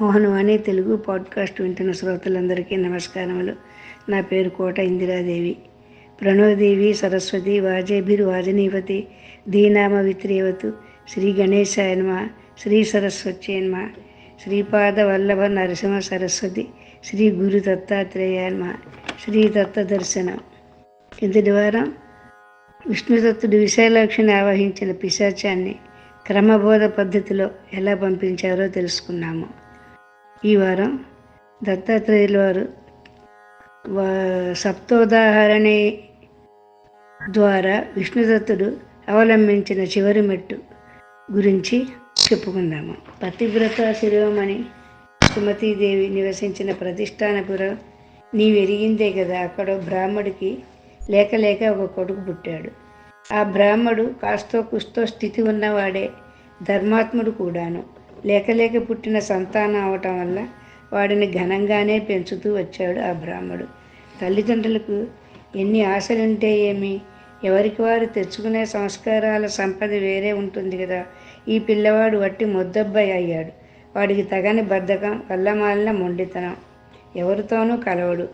Mohanavani Telugu podcast వింటున్న శ్రోతలందరికీ నమస్కారములు. నా పేరు కోట ఇందిరాదేవి. ప్రణవదేవి సరస్వతి వాజేభిరు వాజనీపతి దీనామ విత్రేవతు శ్రీ గణేశాయ నమ శ్రీ సరస్వతి నమ శ్రీపాద వల్లభ నరసింహ సరస్వతి శ్రీ గురు దత్తాత్రేయ నమ శ్రీ దత్త దర్శనం. కిందటి వారం విష్ణుదత్తుడు విశాలాక్షిని ఆవహించిన పిశాచాన్ని క్రమబోధ పద్ధతిలో ఎలా పంపించారో తెలుసుకున్నాము. ఈ వారం దత్తాత్రేయుల వారు వా- సప్తోదాహరణ ద్వారా విష్ణుదత్తుడు అవలంబించిన చివరి మెట్టు గురించి చెప్పుకుందాము. పతివ్రత శిరోమణి సుమతీదేవి నివసించిన ప్రతిష్టానపురం నీవు ఎరిగిందే కదా అక్కడ బ్రాహ్మడికి లేక లేక ఒక కొడుకు పుట్టాడు. ఆ బ్రాహ్మడు కాస్తో కుస్తో స్థితి ఉన్నవాడే ధర్మాత్ముడు కూడాను. లేక లేక పుట్టిన సంతానం అవటం వల్ల వాడిని ఘనంగానే పెంచుతూ వచ్చాడు ఆ బ్రాహ్మడు. తల్లిదండ్రులకు ఎన్ని ఆశలుంటే ఏమి? ఎవరికి వారు తెచ్చుకునే సంస్కారాల సంపద వేరే ఉంటుంది కదా. ఈ పిల్లవాడు వట్టి మొద్దబ్బాయి అయ్యాడు. వాడికి తగని బద్ధకం వల్లమాలిన మొండితనం. ఎవరితోనూ కలవడు.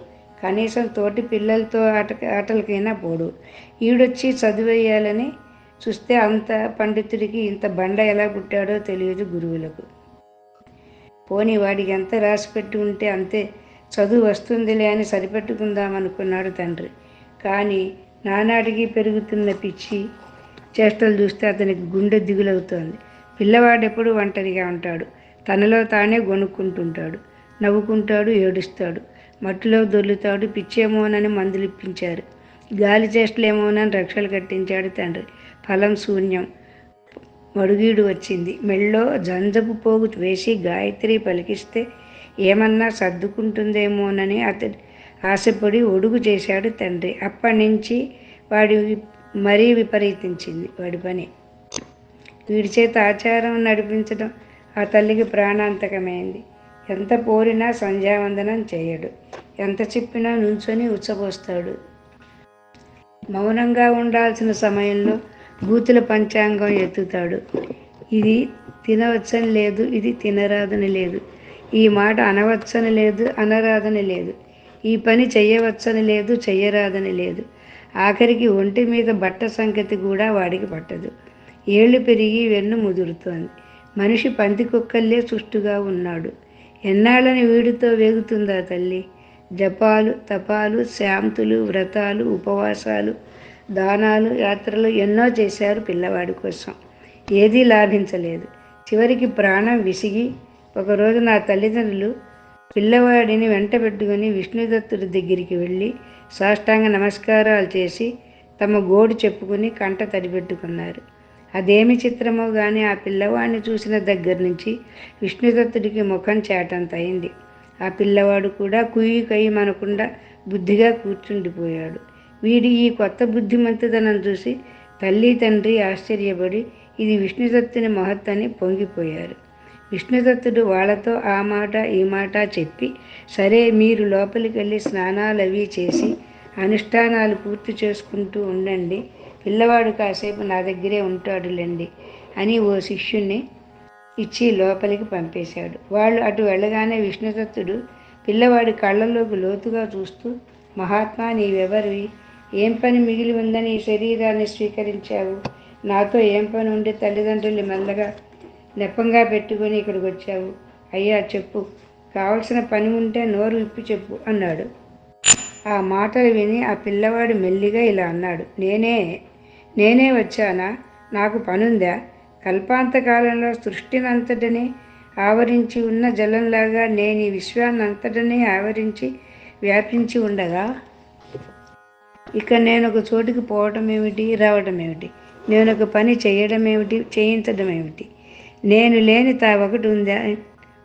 కనీసం తోటి పిల్లలతో ఆట ఆటలకైనా పోడు. ఈడొచ్చి చదివేయాలని చూస్తే అంత పండితుడికి ఇంత బండ ఎలా పుట్టాడో తెలియదు గురువులకు. పోనీ వాడికి ఎంత రాసి పెట్టి ఉంటే అంతే చదువు వస్తుందిలే అని సరిపెట్టుకుందాం అనుకున్నాడు తండ్రి. కానీ నానాటికి పెరుగుతున్న పిచ్చి చేష్టలు చూస్తే అతనికి గుండె దిగులవుతోంది. పిల్లవాడెప్పుడు ఒంటరిగా ఉంటాడు. తనలో తానే గొనుక్కుంటుంటాడు నవ్వుకుంటాడు ఏడుస్తాడు. మట్టిలో దొర్లుతాడు పిచ్చేమోనని మందులిప్పించారు. గాలి చేష్టలేమోనని రక్షలు కట్టించాడు తండ్రి. ఫలం శూన్యం. మడుగీడు వచ్చింది. మెళ్ళో జంజపు పోగు వేసి గాయత్రి పలికిస్తే ఏమన్నా సర్దుకుంటుందేమోనని అతడు ఆశపడి ఒడుగు చేశాడు తండ్రి. అప్పటి నుంచి వాడి మరీ విపరీతించింది వాడి పని. వీడి చేత ఆచారం నడిపించడం ఆ తల్లికి ప్రాణాంతకమైంది. ఎంత పోరినా సంధ్యావందనం చేయడు. ఎంత చెప్పినా నుంచొని ఉచ్చబోస్తాడు. మౌనంగా ఉండాల్సిన సమయంలో బూతుల పంచాంగం ఎత్తుతాడు. ఇది తినవచ్చని లేదు ఇది తినరాదని లేదు. ఈ మాట అనవచ్చని లేదు అనరాదని లేదు. ఈ పని చెయ్యవచ్చని లేదు చెయ్యరాదని లేదు. ఆఖరికి ఒంటి మీద బట్ట సంగతి కూడా వాడికి పట్టదు. ఏళ్ళు పెరిగి వెన్ను ముదురుతోంది. మనిషి పంది కుక్కల్లే సుష్టుగా ఉన్నాడు. ఎన్నాళ్ళని వీడితో వేగుతుందా తల్లి? జపాలు తపాలు శాంతులు వ్రతాలు ఉపవాసాలు దానాలు యాత్రలు ఎన్నో చేశారు పిల్లవాడి కోసం. ఏదీ లాభించలేదు. చివరికి ప్రాణం విసిగి ఒకరోజు నా తల్లిదండ్రులు పిల్లవాడిని వెంట పెట్టుకుని విష్ణుదత్తుడి దగ్గరికి వెళ్ళి సాష్టాంగ నమస్కారాలు చేసి తమ గోడు చెప్పుకుని కంట తడిపెట్టుకున్నారు. అదేమి చిత్రమో కానీ ఆ పిల్లవాడిని చూసిన దగ్గర నుంచి విష్ణుదత్తుడికి ముఖం చేటంత అయింది ఆ పిల్లవాడు కూడా కుయ్యి కయ్యమనకుండా బుద్ధిగా కూర్చుండిపోయాడు. వీడి ఈ కొత్త బుద్ధిమంతతనం చూసి తల్లి తండ్రి ఆశ్చర్యపడి ఇది విష్ణుదత్తుని మహత్తని పొంగిపోయారు. విష్ణుదత్తుడు వాళ్ళతో ఆ మాట ఈ మాట చెప్పి సరే మీరు లోపలికి వెళ్ళి స్నానాలు అవి చేసి అనుష్ఠానాలు పూర్తి చేసుకుంటూ ఉండండి. పిల్లవాడు కాసేపు నా దగ్గరే ఉంటాడులేండి అని ఓ శిష్యుణ్ణి ఇచ్చి లోపలికి పంపేశాడు. వాళ్ళు అటు వెళ్ళగానే విష్ణుదత్తుడు పిల్లవాడి కళ్ళలోకి లోతుగా చూస్తూ మహాత్మా నీవెవరివి? ఏం పని మిగిలి ఉందని ఈ శరీరాన్ని స్వీకరించావు? నాతో ఏం పని ఉండి తల్లిదండ్రులు మెల్లగా నెప్పంగా పెట్టుకొని ఇక్కడికి వచ్చావు? అయ్యా చెప్పు. కావలసిన పని ఉంటే నోరు విప్పి చెప్పు అన్నాడు. ఆ మాటలు విని ఆ పిల్లవాడు మెల్లిగా ఇలా అన్నాడు. నేనే నేనే వచ్చానా? నాకు పనుందా? కల్పాంతకాలంలో సృష్టినంతటిని ఆవరించి ఉన్న జలంలాగా నేను ఈ విశ్వాన్నంతటినీ ఆవరించి వ్యాపించి ఉండగా ఇక నేను ఒక చోటుకి పోవటం ఏమిటి రావటం ఏమిటి? నేను ఒక పని చేయడం ఏమిటి చేయించడం ఏమిటి? నేను లేని తా ఒకటి ఉందా?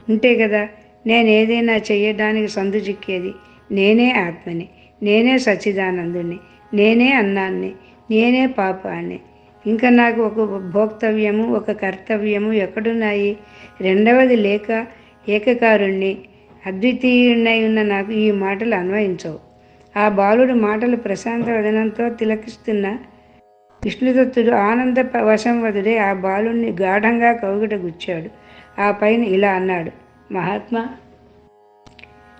ఉంటే కదా నేను ఏదైనా చేయడానికి సందు చిక్కేది? నేనే ఆత్మని నేనే సచ్చిదానందుని నేనే అన్నాన్ని నేనే పాపాన్ని. ఇంకా నాకు ఒక భోక్తవ్యము ఒక కర్తవ్యము ఎక్కడున్నాయి? రెండవది లేక ఏకకారుణ్ణి అద్వితీయుణ్ణై ఉన్న నాకు ఈ మాటలు అన్వయించవు. ఆ బాలుడు మాటలు ప్రశాంత వదనంతో తిలకిస్తున్న విష్ణుదత్తుడు ఆనంద ప- వశంవదుడే ఆ బాలుణ్ణి గాఢంగా కౌగిట గుచ్చాడు. ఆ పైన ఇలా అన్నాడు మహాత్మా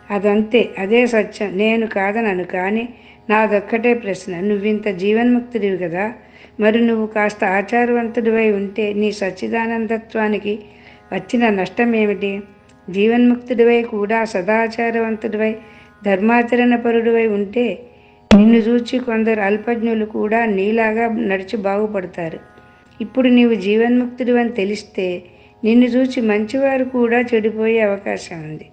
అదంతే అదే సత్యం. నేను కాదనను కానీ నాదొక్కటే ప్రశ్న. నువ్వింత జీవన్ముక్తుడివి కదా. మరి నువ్వు కాస్త ఆచారవంతుడివై ఉంటే నీ సచ్చిదానందత్వానికి వచ్చిన నష్టం ఏమిటి జీవన్ముక్తుడివై కూడా సదాచారవంతుడివై ధర్మాచరణ పరుడువై ఉంటే నిన్ను చూచి కొందరు అల్పజ్ఞులు కూడా నీలాగా నడిచి బాగుపడతారు. ఇప్పుడు నీవు జీవన్ముక్తుడివని తెలిస్తే నిన్ను చూచి మంచివారు కూడా చెడిపోయే అవకాశం ఉంది.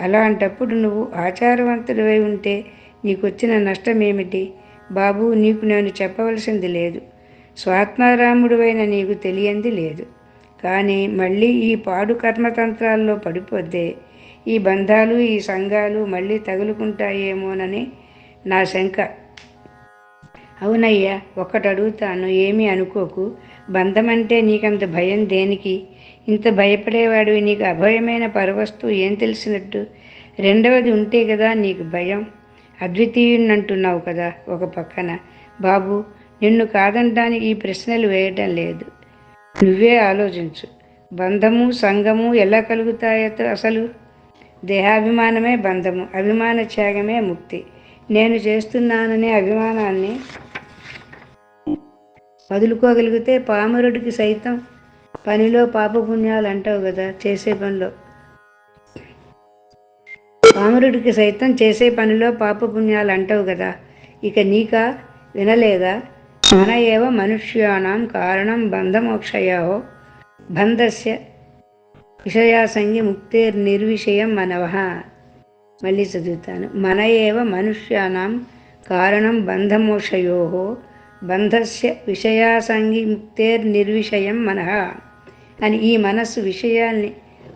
అలాంటప్పుడు నువ్వు ఆచారవంతుడివై ఉంటే నీకు వచ్చిన నష్టం ఏమిటి బాబు నీకు నేను చెప్పవలసింది లేదు. స్వాత్మారాముడివైన నీకు తెలియంది లేదు. కానీ మళ్ళీ ఈ పాడు కర్మతంత్రాల్లో పడిపోతే ఈ బంధాలు ఈ సంఘాలు మళ్ళీ తగులుకుంటాయేమోనని నా శంక. అవునయ్యా ఒక్కటి అడుగుతాను ఏమీ అనుకోకు. బంధమంటే నీకంత భయం దేనికి? ఇంత భయపడేవాడివి నీకు అభయమైన పరవస్తువు ఏం తెలిసినట్టు? రెండవది ఉంటే కదా నీకు భయం. అద్వితీయున్నంటున్నావు కదా ఒక పక్కన. బాబు నిన్ను కాదంటానికి ఈ ప్రశ్నలు వేయటం లేదు. నువ్వే ఆలోచించు. బంధము సంఘము ఎలా కలుగుతాయో అసలు? దేహాభిమానమే బంధము అభిమాన త్యాగమే ముక్తి. నేను చేస్తున్నాననే అభిమానాన్ని వదులుకోగలిగితే పామరుడికి సైతం పనిలో పాపపుణ్యాలు అంటావు కదా చేసే పనిలో. పామరుడికి సైతం చేసే పనిలో పాపపుణ్యాలు అంటావు కదా ఇక నీక వినలేదా? మన ఏవ మనుష్యానాం కారణం బంధమోక్షయో బంధస్య విషయాసంగి ముక్తేర్ నిర్విషయం మనవః. మళ్ళీ చదువుతాను. మన ఏవ మనుష్యానాం కారణం బంధమోషయో బంధస్య విషయాసంగి ముక్తేర్ నిర్విషయం మనః. అని ఈ మనస్సు విషయాల్ని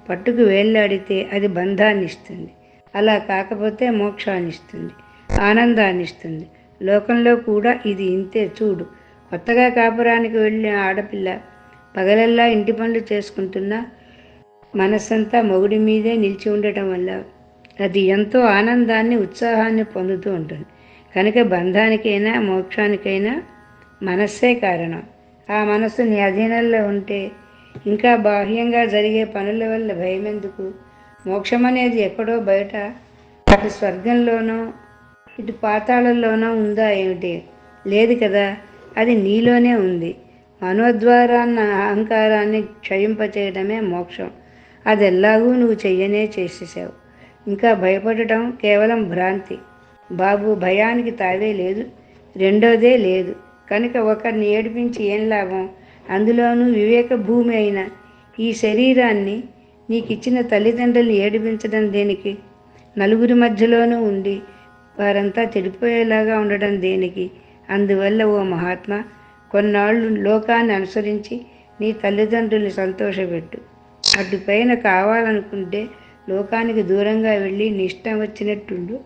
పట్టుకు వేళ్ళాడితే అది బంధాన్ని ఇస్తుంది అలా కాకపోతే మోక్షాన్ని ఇస్తుంది ఆనందాన్ని ఇస్తుంది లోకంలో కూడా ఇది ఇంతే చూడు. కొత్తగా కాపురానికి వెళ్ళిన ఆడపిల్ల పగలల్లా ఇంటి పనులు చేసుకుంటున్నా మనస్సంతా మొగుడి మీదే నిలిచి ఉండటం వల్ల అది ఎంతో ఆనందాన్ని ఉత్సాహాన్ని పొందుతూ ఉంటుంది. కనుక బంధానికైనా మోక్షానికైనా మనస్సే కారణం. ఆ మనస్సు నీ అధీనంలో ఉంటే ఇంకా బాహ్యంగా జరిగే పనుల వల్ల భయం ఎందుకు మోక్షం అనేది ఎక్కడో బయట అటు స్వర్గంలోనో ఇటు పాతాళంలోనో ఉందా ఏమిటి? లేదు కదా అది నీలోనే ఉంది. మనోద్వారాన్న అహంకారాన్ని క్షయింపచేయడమే మోక్షం. అది నువ్వు చెయ్యనే చేసేసావు. ఇంకా భయపడటం కేవలం భ్రాంతి. బాబు భయానికి తావే లేదు రెండోదే లేదు. కనుక ఒకరిని ఏడిపించి ఏం లాభం? అందులోనూ వివేక భూమి అయిన ఈ శరీరాన్ని నీకు ఇచ్చిన తల్లిదండ్రుల్ని ఏడిపించడం దేనికి? నలుగురి మధ్యలోనూ ఉండి వారంతా చెడిపోయేలాగా ఉండడం దేనికి? అందువల్ల ఓ మహాత్మా కొన్నాళ్ళు లోకాన్ని అనుసరించి నీ తల్లిదండ్రుల్ని సంతోషపెట్టు. అటుపైన కావాలనుకుంటే లోకానికి దూరంగా వెళ్ళి నిష్టం వచ్చినట్టుండు.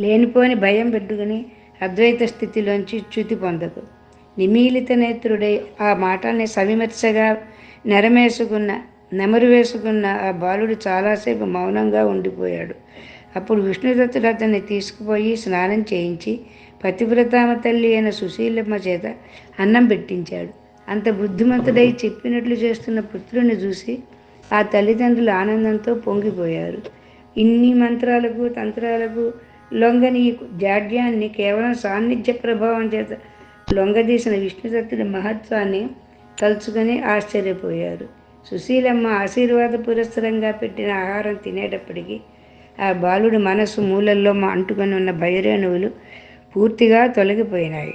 లేనిపోని భయం పెట్టుకుని అద్వైత స్థితిలోంచి చ్యుతి పొందకు. నిమీలిత నేత్రుడై ఆ మాటల్ని సవిమర్శగా నెరమేసుకున్న నెమరు వేసుకున్న ఆ బాలుడు చాలాసేపు మౌనంగా ఉండిపోయాడు. అప్పుడు విష్ణుదత్తుడు అతన్ని తీసుకుపోయి స్నానం చేయించి పతివ్రతామ తల్లి అయిన సుశీలమ్మ చేత అన్నం పెట్టించాడు. అంత బుద్ధిమంతుడై చెప్పినట్లు చేస్తున్న పుత్రుని చూసి ఆ తల్లిదండ్రులు ఆనందంతో పొంగిపోయారు. ఇన్ని మంత్రాలకు తంత్రాలకు లొంగని ఈ జాడ్యాన్ని కేవలం సాన్నిధ్య ప్రభావం చేత లొంగదీసిన విష్ణుదత్తుడి మహత్వాన్ని తలుచుకొని ఆశ్చర్యపోయారు. సుశీలమ్మ ఆశీర్వాద పురస్సరంగా పెట్టిన ఆహారం తినేటప్పటికీ ఆ బాలుడి మనసు మూలల్లో మా అంటుకొని ఉన్న భైరేణువులు పూర్తిగా తొలగిపోయినాయి.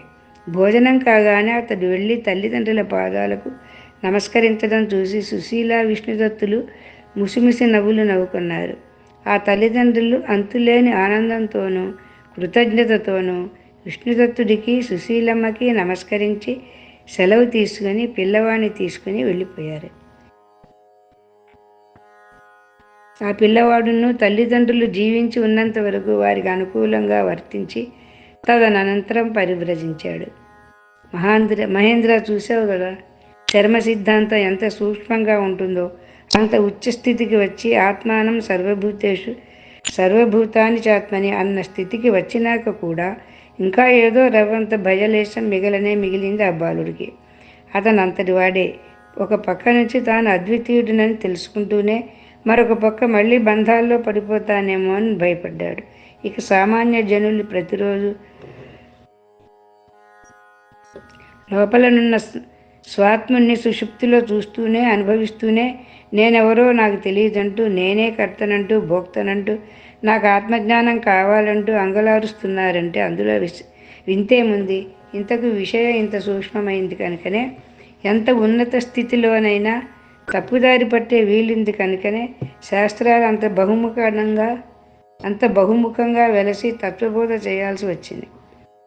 భోజనం కాగానే అతడు వెళ్ళి తల్లిదండ్రుల పాదాలకు నమస్కరించడం చూసి సుశీల విష్ణుదత్తులు ముసిముసి నవ్వులు నవ్వుకున్నారు. ఆ తల్లిదండ్రులు అంతులేని ఆనందంతోనూ కృతజ్ఞతతోనూ విష్ణుదత్తుడికి సుశీలమ్మకి నమస్కరించి సెలవు తీసుకుని పిల్లవాడిని తీసుకుని వెళ్ళిపోయారు. ఆ పిల్లవాడును తల్లిదండ్రులు జీవించి ఉన్నంత వరకు వారికి అనుకూలంగా వర్తించి తదనంతరం పరిభ్రజించాడు మహాంద్ర మహేంద్ర చూసావు కదా? చర్మ సిద్ధాంతం ఎంత సూక్ష్మంగా ఉంటుందో. అంత ఉచ్చస్థితికి వచ్చి ఆత్మానం సర్వభూతేషు సర్వభూతాని చాత్మని అన్న స్థితికి వచ్చినాక కూడా ఇంకా ఏదో రవ్వంత భయలేశం మిగలనే మిగిలింది ఆ బాలుడికి. అతను అంతటి వాడే. ఒక పక్క నుంచి తాను అద్వితీయుడినని తెలుసుకుంటూనే మరొక పక్క మళ్ళీ బంధాల్లో పడిపోతానేమో అని భయపడ్డాడు. ఇక సామాన్య జనులు ప్రతిరోజు లోపలనున్న స్వాత్ముని సుషుప్తిలో చూస్తూనే అనుభవిస్తూనే నేనెవరో నాకు తెలియదంటూ నేనే కర్తనంటూ భోక్తనంటూ నాకు ఆత్మజ్ఞానం కావాలంటూ అంగలారుస్తున్నారంటే అందులో విస్ వింతేముంది ఇంతకు విషయం ఇంత సూక్ష్మమైంది కనుకనే ఎంత ఉన్నత స్థితిలోనైనా తప్పుదారి పట్టే వీలుంది కనుకనే శాస్త్రాలు అంత బహుముఖంగా అంత బహుముఖంగా వెలసి తత్వబోధ చేయాల్సి వచ్చింది.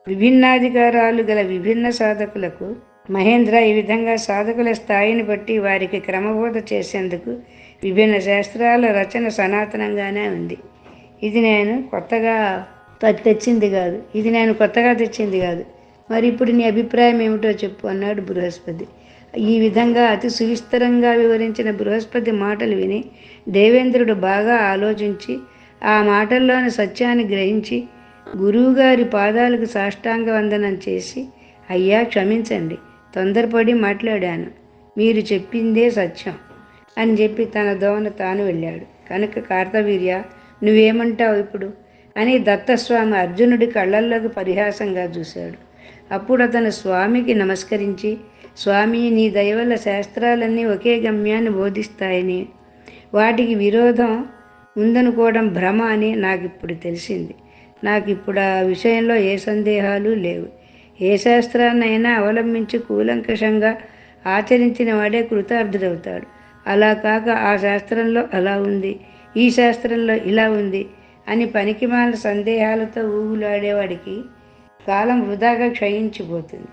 విభిన్నాధికారాలు గల విభిన్న సాధకులకు మహేంద్ర ఈ విధంగా సాధకుల స్థాయిని బట్టి వారికి క్రమబోధ చేసేందుకు విభిన్న శాస్త్రాల రచన సనాతనంగానే ఉంది. ఇది నేను కొత్తగా తెచ్చింది కాదు. ఇది నేను కొత్తగా తెచ్చింది కాదు. మరి ఇప్పుడు నీ అభిప్రాయం ఏమిటో చెప్పు అన్నాడు బృహస్పతి. ఈ విధంగా అతి సువిస్తరంగా వివరించిన బృహస్పతి మాటలు విని దేవేంద్రుడు బాగా ఆలోచించి ఆ మాటల్లోని సత్యాన్ని గ్రహించి గురువుగారి పాదాలకు సాష్టాంగ వందనం చేసి అయ్యా క్షమించండి తొందరపడి మాట్లాడాను మీరు చెప్పిందే సత్యం అని చెప్పి తన దోవన తాను వెళ్ళాడు. కనుక కార్తవీర్య నువ్వేమంటావు ఇప్పుడు? అని దత్తస్వామి అర్జునుడి కళ్ళల్లోకి పరిహాసంగా చూశాడు. అప్పుడు అతను స్వామికి నమస్కరించి స్వామి నీ దయవల్ల శాస్త్రాలన్నీ ఒకే గమ్యాన్ని బోధిస్తాయని వాటికి విరోధం ఉందనుకోవడం భ్రమ అని నాకు ఇప్పుడు తెలిసింది. నాకు ఇప్పుడు ఆ విషయంలో ఏ సందేహాలు లేవు. ఏ శాస్త్రాన్నైనా అవలంబించి కూలంకషంగా ఆచరించిన వాడే కృతార్థుడవుతాడు. అలా కాక ఆ శాస్త్రంలో అలా ఉంది ఈ శాస్త్రంలో ఇలా ఉంది అని పనికిమాల సందేహాలతో ఊగులాడేవాడికి కాలం వృధాగా క్షయించిపోతుంది.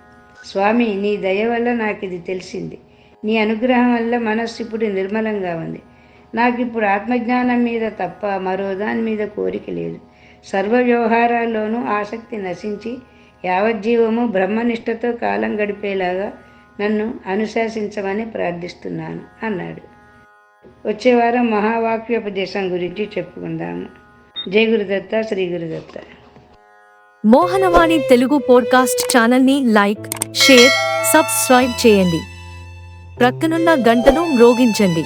స్వామి నీ దయ వల్ల నాకు ఇది తెలిసింది. నీ అనుగ్రహం వల్ల మనస్సు ఇప్పుడు నిర్మలంగా ఉంది. నాకు ఇప్పుడు ఆత్మజ్ఞానం మీద తప్ప మరో దాని మీద కోరిక లేదు. సర్వ వ్యవహారాల్లోనూ ఆసక్తి నశించి యావజ్జీవము బ్రహ్మనిష్టతో కాలం గడిపేలాగా నన్ను అనుశాసించమని ప్రార్థిస్తున్నాను అన్నాడు. వచ్చే వారం మహావాక్యోపదేశం గురించి చెప్పుకుందాము. జై గురుదత్త శ్రీ గురుదత్త. మోహనవాణి తెలుగు పోడ్కాస్ట్ ఛానల్ని లైక్ షేర్ సబ్స్క్రైబ్ చేయండి. ప్రక్కనున్న గంటను మ్రోగించండి.